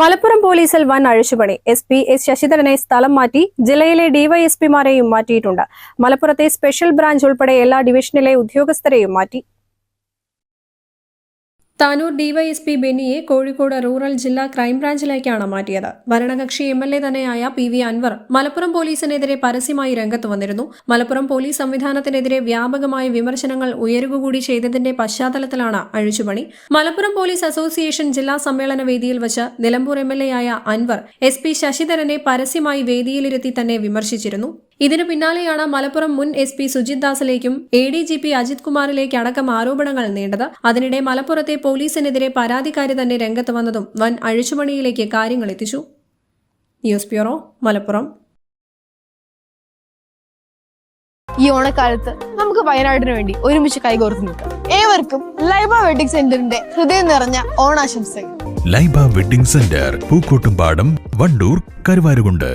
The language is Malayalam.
മലപ്പുറം പോലീസിൽ വൻ അഴിച്ചുപണി. എസ് പി എസ് ശശിധരനെ സ്ഥലം മാറ്റി ജില്ലയിലെ ഡിവൈഎസ്പിമാരെയും മാറ്റിയിട്ടുണ്ട്. മലപ്പുറത്തെ സ്പെഷ്യൽ ബ്രാഞ്ച് ഉൾപ്പെടെ എല്ലാ ഡിവിഷനിലെ ഉദ്യോഗസ്ഥരെയും മാറ്റി. താനൂർ ഡിവൈഎസ്പി ബെന്നിയെ കോഴിക്കോട് റൂറൽ ജില്ലാ ക്രൈംബ്രാഞ്ചിലേക്കാണ് മാറ്റിയത്. ഭരണകക്ഷി എം എൽ എ തന്നെയായ പി വി അൻവർ മലപ്പുറം പോലീസിനെതിരെ പരസ്യമായി രംഗത്ത് വന്നിരുന്നു. മലപ്പുറം പോലീസ് സംവിധാനത്തിനെതിരെ വ്യാപകമായ വിമർശനങ്ങൾ ഉയരുകകൂടി ചെയ്തതിന്റെ പശ്ചാത്തലത്തിലാണ് അഴിച്ചുപണി. മലപ്പുറം പോലീസ് അസോസിയേഷൻ ജില്ലാ സമ്മേളന വേദിയിൽ വച്ച് നിലമ്പൂർ എം എൽ എ ആയ അൻവർ എസ് പി ശശിധരനെ പരസ്യമായി വേദിയിലിരുത്തി തന്നെ വിമർശിച്ചിരുന്നു. ഇതിനു പിന്നാലെയാണ് മലപ്പുറം മുൻ S P Sujith ദാസിലേക്കും A D G P Ajith കുമാറിലേക്ക് അടക്കം ആരോപണങ്ങൾ നീണ്ടത്. അതിനിടെ മലപ്പുറത്തെ പോലീസിനെതിരെ പരാതിക്കാരി തന്നെ രംഗത്ത് വന്നതും വൻ അഴിച്ചുപണിയിലേക്ക് കാര്യങ്ങൾ എത്തിച്ചു. News bureau Malappuram. ഈ ഓണക്കാലത്ത് നമുക്ക് വയനാടിന് വേണ്ടി ഒരുമിച്ച് കൈകോർത്ത് നിൽക്കാം. ഏവർക്കും ലൈബ വെഡിംഗ് സെന്ററിന്റെ ഹൃദയം നിറഞ്ഞ ഓണാശംസകൾ. Laiba wedding centre Pookkottumpadam Wandoor Karuvarakundu.